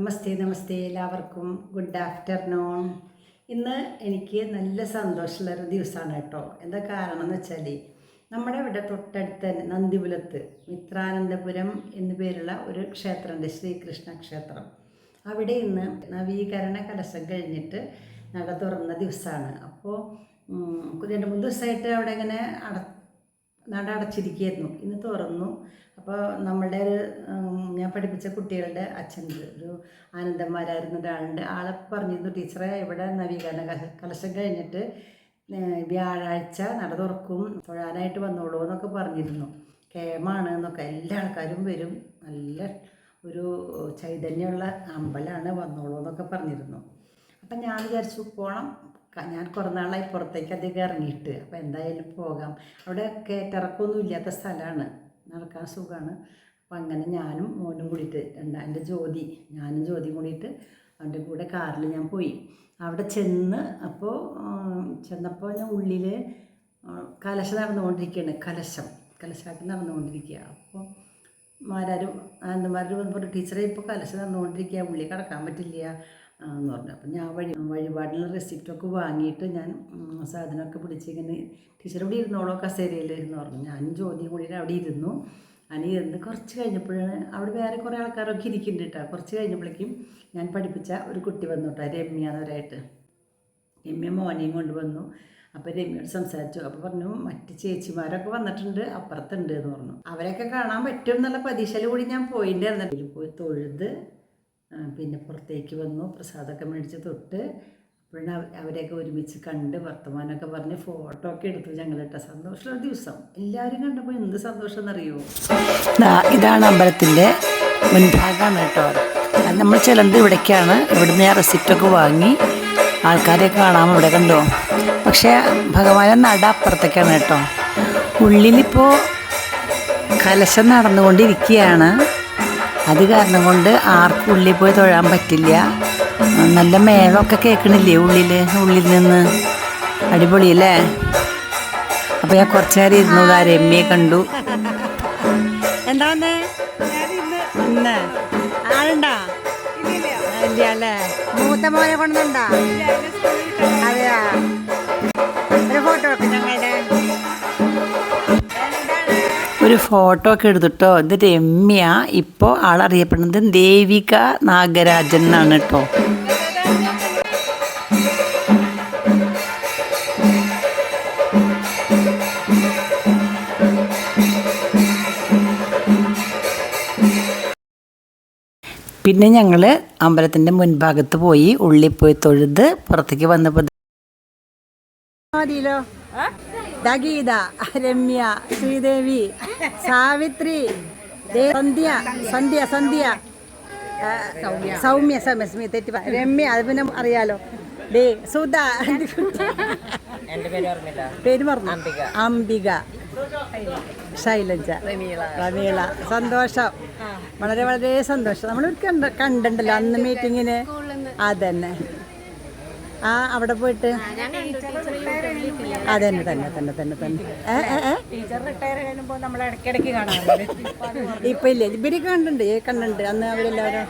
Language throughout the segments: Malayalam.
നമസ്തേ നമസ്തേ എല്ലാവർക്കും. ഗുഡ് ആഫ്റ്റർനൂൺ ഇന്ന് എനിക്ക് നല്ല സന്തോഷമുള്ളൊരു ദിവസമാണ് കേട്ടോ. എന്താ കാരണം എന്ന് വെച്ചാൽ നമ്മുടെ ഇവിടെ തൊട്ടടുത്ത് തന്നെ നന്ദിപുലത്ത് മിത്രാനന്തപുരം എന്നു പേരുള്ള ഒരു ക്ഷേത്രമുണ്ട് ശ്രീകൃഷ്ണ ക്ഷേത്രം. അവിടെ ഇന്ന് നവീകരണ കലശം കഴിഞ്ഞിട്ട് നട തുറന്ന ദിവസമാണ്. അപ്പോൾ രണ്ട് മൂന്ന് ദിവസമായിട്ട് അവിടെ ഇങ്ങനെ അട നട അടച്ചിരിക്കുകയായിരുന്നു. ഇന്ന് തുറന്നു. അപ്പോൾ നമ്മുടെ ഒരു ഞാൻ പഠിപ്പിച്ച കുട്ടികളുടെ അച്ഛന്റെ ഒരു ആനന്ദന്മാരായിരുന്ന ഒരാളുണ്ട്. ആളെ പറഞ്ഞിരുന്നു ടീച്ചറെ ഇവിടെ നവീകരണ കല- കലശം കഴിഞ്ഞിട്ട് വ്യാഴാഴ്ച നട തുറക്കും തൊഴാനായിട്ട് വന്നോളൂ എന്നൊക്കെ പറഞ്ഞിരുന്നു. കേമാണ് എന്നൊക്കെ എല്ലാ ആൾക്കാരും വരും. നല്ല ഒരു ചൈതന്യമുള്ള അമ്പലമാണ് വന്നോളൂ എന്നൊക്കെ പറഞ്ഞിരുന്നു. അപ്പം ഞാൻ വിചാരിച്ചു പോകണം ഞാൻ കുറേ നാളായി പുറത്തേക്ക് അധികം ഇറങ്ങിയിട്ട് അപ്പോൾ എന്തായാലും പോകാം. അവിടെ കയറ്റിറക്കമൊന്നും ഇല്ലാത്ത സ്ഥലമാണ്. നടക്കാൻ സുഖമാണ് അപ്പം അങ്ങനെ ഞാനും മോനും കൂടിയിട്ട് എന്റെ ജ്യോതി ഞാനും ജ്യോതിയും കൂടിയിട്ട് അവന്റെ കൂടെ കാറിൽ ഞാൻ പോയി. അവിടെ ചെന്ന് അപ്പോൾ ചെന്നപ്പോൾ ഞാൻ ഉള്ളിൽ കലശം നടന്നുകൊണ്ടിരിക്കുകയാണ് കലശം കലശാട്ട് നടന്നുകൊണ്ടിരിക്കുക. അപ്പോൾ മാരാരും ആനന്ദമാരും വന്നപ്പോൾ ടീച്ചറെ ഇപ്പോൾ കലശം നടന്നുകൊണ്ടിരിക്കുക. ഉള്ളി കടക്കാൻ പറ്റില്ല. എന്ന് പറഞ്ഞു. അപ്പം ഞാൻ വഴി വഴിപാടിനുള്ള റെസിപ്റ്റൊക്കെ വാങ്ങിയിട്ട് ഞാൻ സാധനമൊക്കെ പിടിച്ച് ഇങ്ങനെ ടീച്ചർ ഇവിടെ ഇരുന്നോളോ കസേരയിൽ എന്ന് പറഞ്ഞു. ഞാനും ചോദ്യം കൂടി അവിടെ ഇരുന്നു. അനി ഇരുന്ന് കുറച്ച് കഴിഞ്ഞപ്പോഴാണ് അവിടെ വേറെ കുറേ ആൾക്കാരൊക്കെ ഇരിക്കുന്നുണ്ട് കേട്ടോ. കുറച്ച് കഴിഞ്ഞപ്പോഴേക്കും ഞാൻ പഠിപ്പിച്ച ഒരു കുട്ടി വന്നു കേട്ടോ രമ്യ എന്നവരായിട്ട് രമ്യ മോനെയും കൊണ്ടുവന്നു അപ്പോൾ രമ്യോട് സംസാരിച്ചു. അപ്പോൾ പറഞ്ഞു മറ്റ് ചേച്ചിമാരൊക്കെ വന്നിട്ടുണ്ട് അപ്പുറത്തുണ്ട് എന്ന് പറഞ്ഞു. അവരെയൊക്കെ കാണാൻ പറ്റും എന്നുള്ള പ്രതീക്ഷയിൽ കൂടി ഞാൻ പോയിട്ടുണ്ടായിരുന്നു പോയി തൊഴുത് പിന്നെ പുറത്തേക്ക് വന്നു പ്രസാദമൊക്കെ മേടിച്ച് തൊട്ട് അപ്പോഴാണ് അവ- അവരെയൊക്കെ ഒരുമിച്ച് കണ്ട് വർത്തമാനമൊക്കെ പറഞ്ഞ് ഫോട്ടോ ഒക്കെ എടുത്തു ഞങ്ങളിട്ട സന്തോഷമുള്ള ദിവസം. എല്ലാവരും കണ്ടപ്പോൾ എന്ത് സന്തോഷം എന്നറിയോ ഇതാണ് അമ്പലത്തിന്റെ മുൻഭാഗമാണ് കേട്ടോ നമ്മൾ ചെല്ലുന്നത് ഇവിടേക്കാണ്. ഇവിടുന്ന് ഞാൻ റെസിപ്റ്റൊക്കെ വാങ്ങി ആൾക്കാരെ കാണാം ഇവിടെ കണ്ടോ. പക്ഷേ ഭഗവാനെ നട അപ്പുറത്തേക്കാണ് കേട്ടോ. ഉള്ളിലിപ്പോൾ കലശം നടന്നുകൊണ്ടിരിക്കുകയാണ്. അത് കാരണം കൊണ്ട് ആർക്കും ഉള്ളിൽ പോയി തൊഴാൻ പറ്റില്ല. നല്ല മേളമൊക്കെ കേൾക്കണില്ലേ ഉള്ളിൽ ഉള്ളിൽ നിന്ന്. അടിപൊളി അല്ലേ? അപ്പോൾ ഞാൻ കുറച്ച് നേരം ഇരുന്നു ആ രമ്യയെ കണ്ടു. എന്താ മൂത്ത മോനെ അതെയാ? ഒരു ഫോട്ടോ ഒക്കെ എടുത്തിട്ടോ? ഇത് രമ്യ ഇപ്പോൾ ആളറിയപ്പെടുന്നത് ദേവിക നാഗരാജൻ എന്നാണ് കേട്ടോ. പിന്നെ ഞങ്ങൾ അമ്പലത്തിന്റെ മുൻഭാഗത്ത് പോയി ഉള്ളിൽ പോയി തൊഴുത് പുറത്തേക്ക് വന്നപ്പോൾ മതിയല്ലോ ദാ രമ്യ ശ്രീദേവി സാവിത്രി സന്ധ്യ സന്ധ്യ സന്ധ്യ. സൗമ്യ. സൗമ്യ സൗമ്യ സ്മി തെറ്റി രമ്യ അത് പിന്നെ അറിയാലോ. ഡേ സുധ. പേര് പറഞ്ഞു. അംബിക. ശൈലജ. റമീള സന്തോഷം. വളരെ വളരെ സന്തോഷം. നമ്മൾ കണ്ട കണ്ടിട്ടുണ്ടല്ലോ അന്ന് മീറ്റിങ്ങിന് അതന്നെ. ആ അവിടെ പോയിട്ട്? അതന്നെ തന്നെ തന്നെ തന്നെ തന്നെ ഇപ്പൊ ഇല്ല ഇവർ കണ്ടുണ്ട് ഏ, കണ്ടുണ്ട്. അന്ന് അവരെല്ലാവരും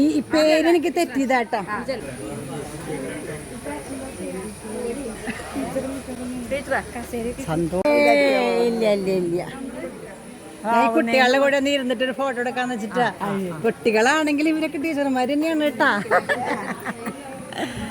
ഈ പേര് എനിക്ക് തെറ്റിയതാട്ടോ സന്തോഷം ഇല്ല ഇല്ല ഇല്ല ഈ കുട്ടികളുടെ കൂടെ ഒന്ന് ഇരുന്നിട്ട് ഒരു ഫോട്ടോ എടുക്കാന്ന് വെച്ചിട്ടാ. കുട്ടികളാണെങ്കിൽ ഇവരൊക്കെ ടീച്ചർമാർ തന്നെയാണ് കേട്ടാ.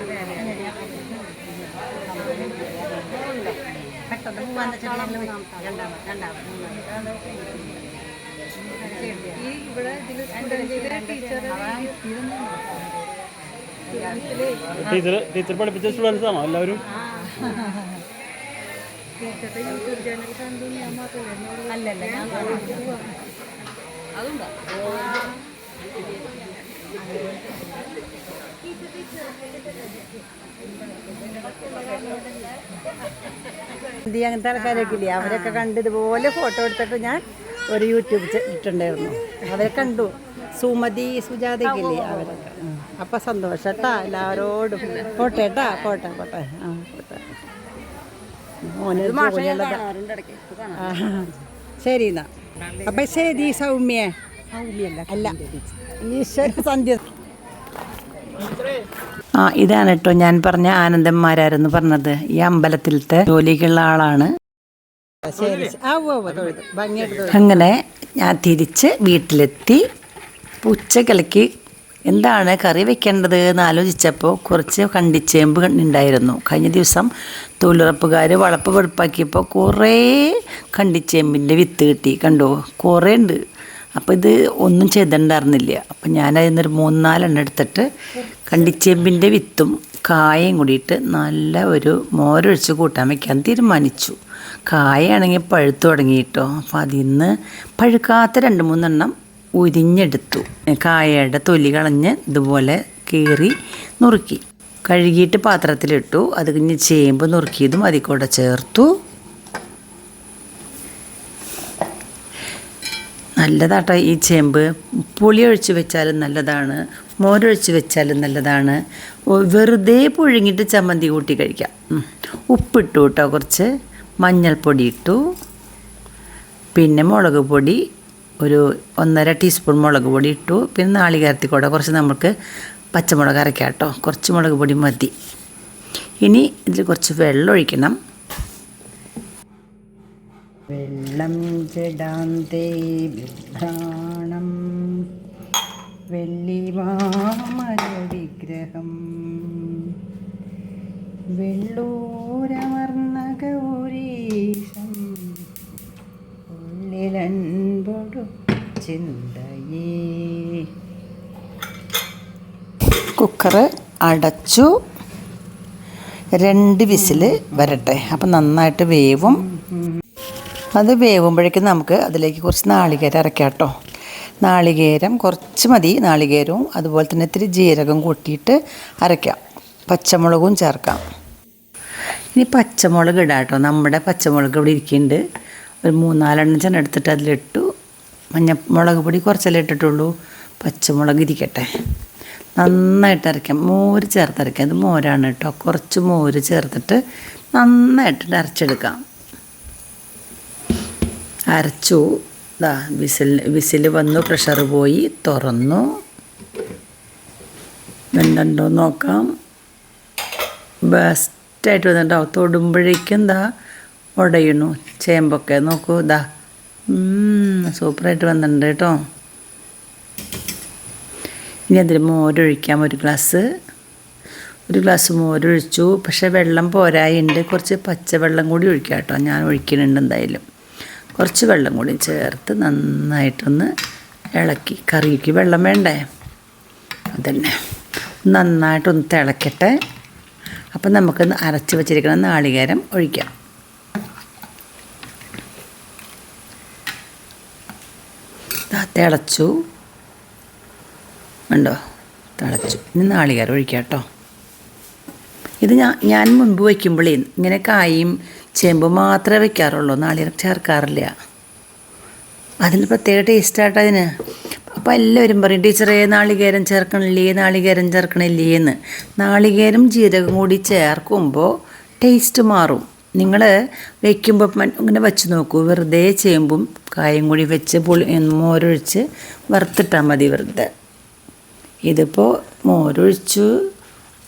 പെട്ടെന്ന് ടീച്ചർ ടീച്ചർ പഠിപ്പിച്ച സ്റ്റുഡൻസ് ആണോ എല്ലാവരും? അല്ലല്ല ഞാൻ അതുണ്ടോ? അങ്ങനത്തെ ആൾക്കാരൊക്കെ ഇല്ലേ? അവരൊക്കെ കണ്ട് ഇതുപോലെ ഫോട്ടോ എടുത്തിട്ട് ഞാൻ ഒരു യൂട്യൂബ് ഇട്ടുണ്ടായിരുന്നു ഇട്ടിട്ടുണ്ടായിരുന്നു. അവരെ കണ്ടു. സുമതി സുജാതക്കില്ലേ ഇല്ലേ? അവരൊക്കെ. അപ്പൊ സന്തോഷം കേട്ടാ എല്ലാവരോടും. പോട്ടെ കേട്ടാ പോട്ടെ പോട്ടെ. ആ ശരി എന്നാ. അപ്പൊ ശരി സൗമ്യ. സൗമ്യല്ല അല്ല. ഈശ്വര സന്ധ്യ. ആ ഇതാണ് കേട്ടോ ഞാൻ പറഞ്ഞ ആനന്ദന്മാരായിരുന്നു പറഞ്ഞത്. ഈ അമ്പലത്തിലത്തെ ജോലിക്കുള്ള ആളാണ്. അങ്ങനെ ഞാൻ തിരിച്ച് വീട്ടിലെത്തി. ഉച്ചക്കലക്ക് എന്താണ് കറി വെക്കേണ്ടത് എന്ന് ആലോചിച്ചപ്പോൾ കുറച്ച് കണ്ടിച്ചേമ്പ് ഉണ്ടായിരുന്നു കഴിഞ്ഞ ദിവസം തൊഴിലുറപ്പുകാർ വളപ്പ് വെളുപ്പാക്കിയപ്പോൾ കുറേ കണ്ടിച്ചേമ്പിന്റെ വിത്ത് കിട്ടി. കണ്ടോ? കുറേ ഉണ്ട്. അപ്പോൾ ഇത് ഒന്നും ചെയ്തിട്ടുണ്ടായിരുന്നില്ല. അപ്പം ഞാൻ മൂന്നാലെണ്ണം എടുത്തിട്ട് കണ്ടിച്ചേമ്പിന്റെ വിത്തും കായയും കൂടിയിട്ട് നല്ല ഒരു മോരൊഴിച്ച് കൂട്ടാൻ വയ്ക്കാൻ തീരുമാനിച്ചു. കായയാണെങ്കിൽ പഴുത്തു തുടങ്ങി കേട്ടോ. നിന്ന് പഴുക്കാത്ത രണ്ട് മൂന്നെണ്ണം ഉരിഞ്ഞെടുത്തു. കായയുടെ തൊലി കളഞ്ഞ് ഇതുപോലെ കീറി നുറുക്കി. കഴുകിയിട്ട് പാത്രത്തിലിട്ടു. അത് കഴിഞ്ഞ് ചേമ്പ് നുറുക്കിയതും അതിൽ കൂടെ ചേർത്തു. നല്ലതാട്ടോ ഈ ചേമ്പ്. പുളി ഒഴിച്ച് വെച്ചാലും നല്ലതാണ്. മോരൊഴിച്ച് വെച്ചാലും നല്ലതാണ്. വെറുതെ പുഴുങ്ങിയിട്ട് ചമ്മന്തി കൂട്ടി കഴിക്കാം. ഉപ്പിട്ടു കേട്ടോ കുറച്ച്. മഞ്ഞൾപ്പൊടി ഇട്ടു. പിന്നെ മുളക് പൊടി ഒരു ഒന്നര ടീസ്പൂൺ മുളക് പൊടി ഇട്ടു. പിന്നെ നാളികേരത്തിക്കൂടെ കുറച്ച് നമുക്ക് പച്ചമുളക് അരയ്ക്കാം കേട്ടോ കുറച്ച് മുളക് പൊടി മതി. ഇനി ഇതിൽ കുറച്ച് വെള്ളം ഒഴിക്കണം. വെള്ളം ജഡാന്തേ വിഭ്രാണം വെള്ളിവാമര വിഗ്രഹം വെള്ളൂരമർന്ന ഗൗരീശം ഉള്ളിലൻപൊടു ചിന്തയേ കുക്കറ് അടച്ചു. രണ്ട് വിസിൽ വരട്ടെ. അപ്പം നന്നായിട്ട് വേവും. അത് വേവുമ്പോഴേക്കും നമുക്ക് അതിലേക്ക് കുറച്ച് നാളികേരം അരക്കാം കേട്ടോ. നാളികേരം കുറച്ച് മതി നാളികേരവും അതുപോലെ തന്നെ ഇത്തിരി ജീരകം കൂട്ടിയിട്ട് അരയ്ക്കാം. പച്ചമുളകും ചേർക്കാം. ഇനി പച്ചമുളക് ഇടാം കേട്ടോ. നമ്മുടെ പച്ചമുളക് ഇവിടെ ഇരിക്കുന്നുണ്ട്. ഒരു മൂന്നാലെണ്ണം ചെണ്ണ എടുത്തിട്ട് അതിലിട്ടു. മഞ്ഞ മുളക് പൊടി കുറച്ചല്ലേ ഇട്ടിട്ടുള്ളൂ. പച്ചമുളക് ഇരിക്കട്ടെ. നന്നായിട്ട് അരയ്ക്കാം. മോര് ചേർത്തരയ്ക്കാം അത് മോരാണ് കേട്ടോ. കുറച്ച് മോര് ചേർത്തിട്ട് നന്നായിട്ട് അരച്ചെടുക്കാം. അരച്ചു. ദാ വിസിൽ വിസിൽ വന്നു പ്രഷർ പോയി തുറന്നു. വെന്തണ്ടോ നോക്കാം. ബെസ്റ്റായിട്ട് വന്നിട്ടുണ്ടാവും തൊടുമ്പോഴേക്കും എന്താ ഉടയണു ചേമ്പൊക്കെ നോക്കൂ ഇതാ സൂപ്പറായിട്ട് വന്നിട്ടുണ്ട് കേട്ടോ. ഇനി അതിൽ മോരൊഴിക്കാം ഒരു ഗ്ലാസ്. ഒരു ഗ്ലാസ് മോരൊഴിച്ചു. പക്ഷേ വെള്ളം പോരായുണ്ട്. കുറച്ച് പച്ചവെള്ളം കൂടി ഒഴിക്കാം കേട്ടോ. ഞാൻ ഒഴിക്കുന്നുണ്ട് എന്തായാലും. കുറച്ച് വെള്ളം കൂടി ചേർത്ത് നന്നായിട്ടൊന്ന് ഇളക്കി. കറിക്ക് വെള്ളം വേണ്ടേ? അതന്നെ. നന്നായിട്ടൊന്ന് തിളക്കട്ടെ. അപ്പം നമുക്കൊന്ന് അരച്ച് വെച്ചിരിക്കുന്ന നാളികേരം ഒഴിക്കാം. തിളച്ചു. ഉണ്ടോ തിളച്ചു. ഇനി നാളികേരം ഒഴിക്കാം കേട്ടോ. ഇത് ഞാൻ ഞാൻ മുൻപ് വയ്ക്കുമ്പോഴേ ഇങ്ങനെ കായും ചേമ്പും മാത്രമേ വെക്കാറുള്ളൂ നാളികേരം ചേർക്കാറില്ല. അതിന് പ്രത്യേക ടേസ്റ്റായിട്ട് അതിന്. അപ്പോൾ എല്ലാവരും പറയും ടീച്ചറേ നാളികേരം ചേർക്കണില്ലേ നാളികേരം ചേർക്കണില്ലേ എന്ന് നാളികേരം ജീരകം കൂടി ചേർക്കുമ്പോൾ ടേസ്റ്റ് മാറും. നിങ്ങൾ വെക്കുമ്പോൾ മൻ- ഇങ്ങനെ വെച്ച് നോക്കൂ. വെറുതെ ചേമ്പും കായും കൂടി വെച്ച് പുളി മോരൊഴിച്ച് വറുത്തിട്ടാൽ മതി വെറുതെ. ഇതിപ്പോൾ മോരൊഴിച്ചു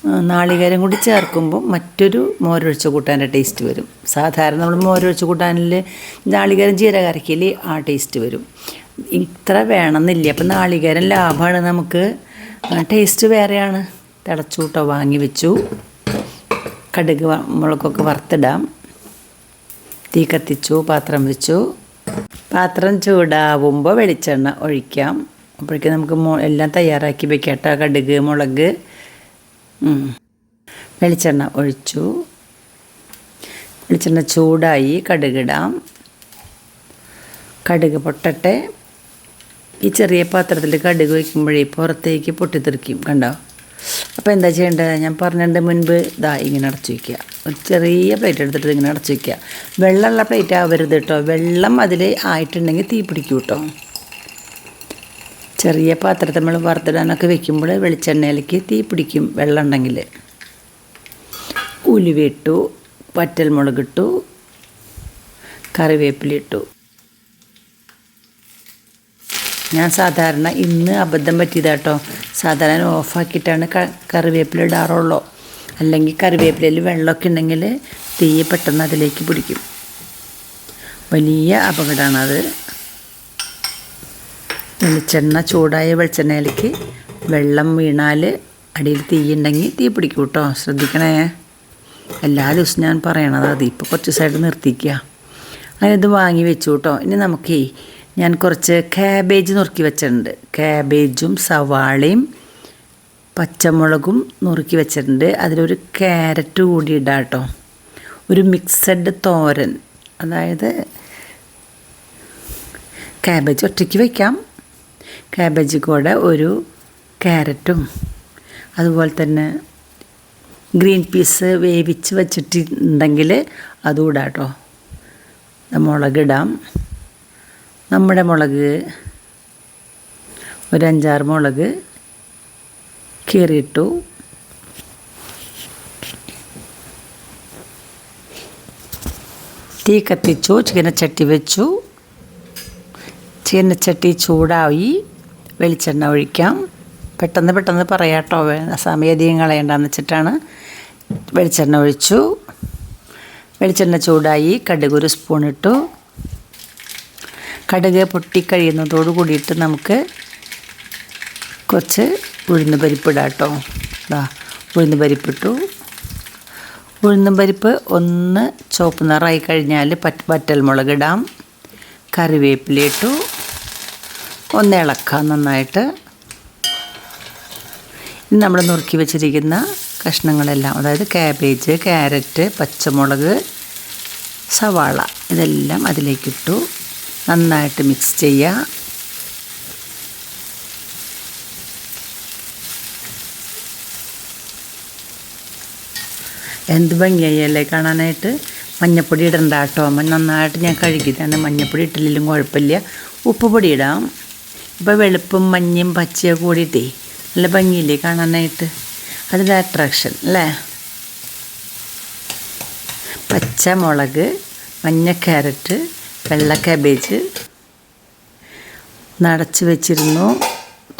നാളികേരം കൂടി ചേർക്കുമ്പോൾ മറ്റൊരു മോരൊഴിച്ച് കൂട്ടാന്റെ ടേസ്റ്റ് വരും. സാധാരണ നമ്മൾ മോരൊഴിച്ച് കൂട്ടാനിൽ നാളികേരം ജീരക ആ ടേസ്റ്റ് വരും. ഇത്ര വേണമെന്നില്ല. അപ്പം നാളികേരം ലാഭമാണ് നമുക്ക്. ടേസ്റ്റ് വേറെയാണ്. തിളച്ചൂട്ടോ വാങ്ങി വെച്ചു. കടുക് മുളകൊക്കെ വറുത്തിടാം. തീ കത്തിച്ചു പാത്രം വെച്ചു. പാത്രം ചൂടാവുമ്പോൾ വെളിച്ചെണ്ണ ഒഴിക്കാം. അപ്പോഴേക്കും നമുക്ക് എല്ലാം തയ്യാറാക്കി വെക്കാം കടുക് മുളക്. വെളിച്ചെണ്ണ ഒഴിച്ചു. വെളിച്ചെണ്ണ ചൂടായി കടുകിടാം. കടുക് പൊട്ടട്ടെ. ഈ ചെറിയ പാത്രത്തിൽ കടുക് വയ്ക്കുമ്പോഴേ പുറത്തേക്ക് പൊട്ടിത്തെറിക്കും കണ്ടോ? അപ്പോൾ എന്താ ചെയ്യേണ്ടത്? ഞാൻ പറഞ്ഞതിന്റെ മുൻപ് ഇതാ ഇങ്ങനെ അടച്ചു വയ്ക്കുക ഒരു ചെറിയ പ്ലേറ്റ് എടുത്തിട്ട് ഇങ്ങനെ അടച്ചു വയ്ക്കുക വെള്ളമുള്ള പ്ലേറ്റ് ആവരുത് കേട്ടോ. വെള്ളം അതിൽ ആയിട്ടുണ്ടെങ്കിൽ തീ പിടിക്കും കേട്ടോ. ചെറിയ പാത്രത്തിൽ നമ്മൾ വറുത്തിടാനൊക്കെ വെക്കുമ്പോൾ വെളിച്ചെണ്ണയിലേക്ക് തീ പിടിക്കും വെള്ളം ഉണ്ടെങ്കിൽ. ഉലുവിട്ടു പറ്റൽമുളകിട്ടു കറിവേപ്പിലിട്ടു ഞാൻ സാധാരണ ഇന്ന് അബദ്ധം പറ്റിയതാട്ടോ സാധാരണ ഓഫാക്കിയിട്ടാണ് കറിവേപ്പിലിടാറുള്ളൂ അല്ലെങ്കിൽ കറിവേപ്പിലയിൽ വെള്ളമൊക്കെ ഉണ്ടെങ്കിൽ തീ പെട്ടെന്ന് അതിലേക്ക് പിടിക്കും. വലിയ അപകടമാണത്. വെളിച്ചെണ്ണ ചൂടായ വെളിച്ചെണ്ണയിലേക്ക് വെള്ളം വീണാൽ അടിയിൽ തീയുണ്ടെങ്കിൽ തീ പിടിക്കും കേട്ടോ ശ്രദ്ധിക്കണേ. എല്ലാ ദിവസവും ഞാൻ പറയണത് അത്. ഇപ്പോൾ കുറച്ച് സൈഡ് നിർത്തിക്കുക അങ്ങനെ ഇത് വാങ്ങി വെച്ചു കേട്ടോ ഇനി നമുക്കേ ഞാൻ കുറച്ച് ക്യാബേജ് നുറുക്കി വെച്ചിട്ടുണ്ട്. ക്യാബേജും സവാളയും പച്ചമുളകും നുറുക്കി വെച്ചിട്ടുണ്ട്. അതിലൊരു ക്യാരറ്റ് കൂടി ഇടാം കേട്ടോ ഒരു മിക്സഡ് തോരൻ. അതായത് ക്യാബേജ് ഒറ്റയ്ക്ക് വയ്ക്കാം കാബേജ് കൂടെ ഒരു ക്യാരറ്റും അതുപോലെ തന്നെ ഗ്രീൻ പീസ് വേവിച്ച് വച്ചിട്ടുണ്ടെങ്കിൽ അതും ഇടാം കേട്ടോ മുളകിടാം നമ്മുടെ മുളക് ഒരു അഞ്ചാറ് മുളക് കീറിയിട്ടു. തീ കത്തിച്ചു ചീനച്ചട്ടി വെച്ചു. ചീനച്ചട്ടി ചൂടായി. വെളിച്ചെണ്ണ ഒഴിക്കാം. പെട്ടെന്ന് പെട്ടെന്ന് പറയാട്ടോ. സമയധികം കളയണ്ടെന്ന് വെച്ചിട്ടാണ്. വെളിച്ചെണ്ണ ഒഴിച്ചു. വെളിച്ചെണ്ണ ചൂടായി കടുക് ഒരു സ്പൂൺ ഇട്ടു. കടുക് പൊട്ടിക്കഴിയുന്നതോട് കൂടിയിട്ട് നമുക്ക് കുറച്ച് ഉഴുന്ന് പരിപ്പിടാം കേട്ടോ. ഇതാ ഉഴുന്ന് പരിപ്പിട്ടു ഉഴുന്ന് പരിപ്പ് ഒന്ന് ചുവപ്പ് നിറമായി കഴിഞ്ഞാൽ പറ്റ് വറ്റൽമുളക് ഇടാം. കറിവേപ്പില ഇട്ടു. ഒന്ന് ഇളക്കാം നന്നായിട്ട്. ഇനി നമ്മൾ നുറുക്കി വെച്ചിരിക്കുന്ന കഷ്ണങ്ങളെല്ലാം അതായത് ക്യാബേജ് ക്യാരറ്റ് പച്ചമുളക് സവാള ഇതെല്ലാം അതിലേക്കിട്ടു. നന്നായിട്ട് മിക്സ് ചെയ്യുക. എന്ത് ഭംഗിയായല്ലേ കാണാനായിട്ട്? മഞ്ഞപ്പൊടി ഇടണ്ട കേട്ടോ. നന്നായിട്ട് ഞാൻ കഴുകിയതാണ് മഞ്ഞപ്പൊടി ഇട്ടില്ലെങ്കിലും കുഴപ്പമില്ല. ഉപ്പ് പൊടി ഇടാം. ഇപ്പോൾ വെളുപ്പും മഞ്ഞയും പച്ചയും കൂടിയിട്ടേ നല്ല ഭംഗിയില്ലേ കാണാനായിട്ട്? അതിന്റെ അട്രാക്ഷൻ അല്ലേ? പച്ചമുളക് മഞ്ഞ ക്യാരറ്റ് വെള്ള കാബേജ് നടച്ച് വെച്ചിരുന്നു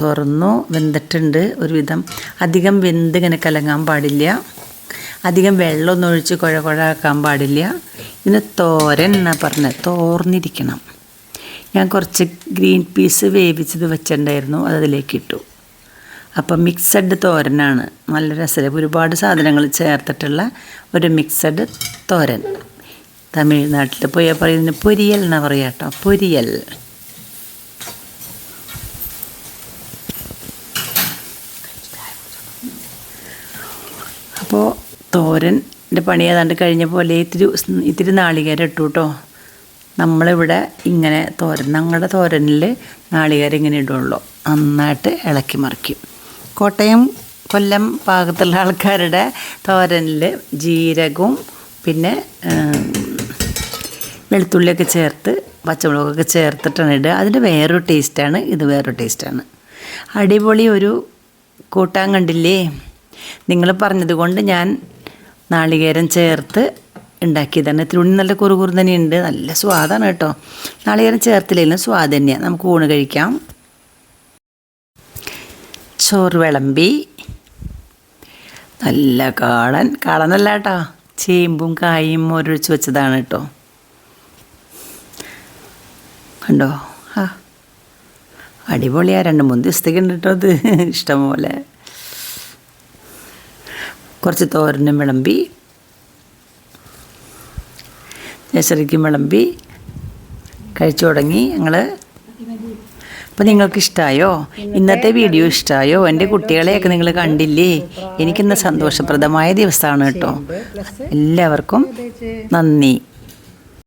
തുറന്നു വെന്തിട്ടുണ്ട് ഒരുവിധം. അധികം വെന്ത് ഇങ്ങനെ കലങ്ങാൻ പാടില്ല. അധികം വെള്ളമൊന്നും ഒഴിച്ച് കുഴ കുഴ ആക്കാൻ പാടില്ല. ഇതിന് തോരൻ എന്നാ പറഞ്ഞത്. തോർന്നിരിക്കണം. ഞാൻ കുറച്ച് ഗ്രീൻ പീസ് വേവിച്ചത് വെച്ചിട്ടുണ്ടായിരുന്നു അത് അതിലേക്ക് ഇട്ടു. അപ്പം മിക്സഡ് തോരനാണ്. നല്ല രസമാണ് ഒരുപാട് സാധനങ്ങൾ ചേർത്തിട്ടുള്ള ഒരു മിക്സഡ് തോരൻ. തമിഴ്നാട്ടിൽ പോയാൽ പറയുന്ന പൊരിയൽ എന്നാണ് പറയുക കേട്ടോ? പൊരിയൽ. അപ്പോൾ തോരന്റെ പണി ഏതാണ്ട് കഴിഞ്ഞ പോലെ ഇത്തിരി ഇത്തിരി നാളികേരം ഇട്ടു കേട്ടോ. നമ്മളിവിടെ ഇങ്ങനെ തോരൻ ഞങ്ങളുടെ തോരനിൽ നാളികേരം ഇങ്ങനെ ഇടുള്ളൂ. നന്നായിട്ട് ഇളക്കി മറിക്കും. കോട്ടയം കൊല്ലം ഭാഗത്തുള്ള ആൾക്കാരുടെ തോരനിൽ ജീരകവും പിന്നെ വെളുത്തുള്ളിയൊക്കെ ചേർത്ത് പച്ചമുളകൊക്കെ ചേർത്തിട്ടാണ് ഇടുക. അതിന്റെ വേറൊരു ടേസ്റ്റാണ് ഇത് വേറൊരു ടേസ്റ്റാണ്. അടിപൊളി ഒരു കൂട്ടാൻ കണ്ടില്ലേ? നിങ്ങൾ പറഞ്ഞതുകൊണ്ട് ഞാൻ നാളികേരം ചേർത്ത് ഉണ്ടാക്കിയതാണ് തിരുണി നല്ല കുറുകുറു തന്നെയുണ്ട് നല്ല സ്വാദാണ് കേട്ടോ. നാളികേരം ചേർത്തില്ലെങ്കിലും സ്വാദ് തന്നെയാണ് നമുക്ക് ഊണ് കഴിക്കാം. ചോറ് വിളമ്പി. നല്ല കാളൻ. കാളനല്ല കേട്ടോ. ചേമ്പും കായും ഒരൊഴിച്ച് വെച്ചതാണ് കേട്ടോ. കണ്ടോ? ആ. അടിപൊളിയാണ് രണ്ട് മൂന്ന് ദിവസത്തേക്ക് ഉണ്ട് കേട്ടോ അത്. ഇഷ്ടംപോലെ കുറച്ച് തോരനും വിളമ്പി. ശരിക്കും വിളമ്പി കഴിച്ചു തുടങ്ങി ഞങ്ങൾ അപ്പോൾ നിങ്ങൾക്ക് ഇഷ്ടമായോ ഇന്നത്തെ വീഡിയോ ഇഷ്ടമായോ എന്റെ കുട്ടികളെയൊക്കെ നിങ്ങൾ കണ്ടില്ലേ? എനിക്കിന്ന് സന്തോഷപ്രദമായ ദിവസമാണ് കേട്ടോ. എല്ലാവർക്കും നന്ദി.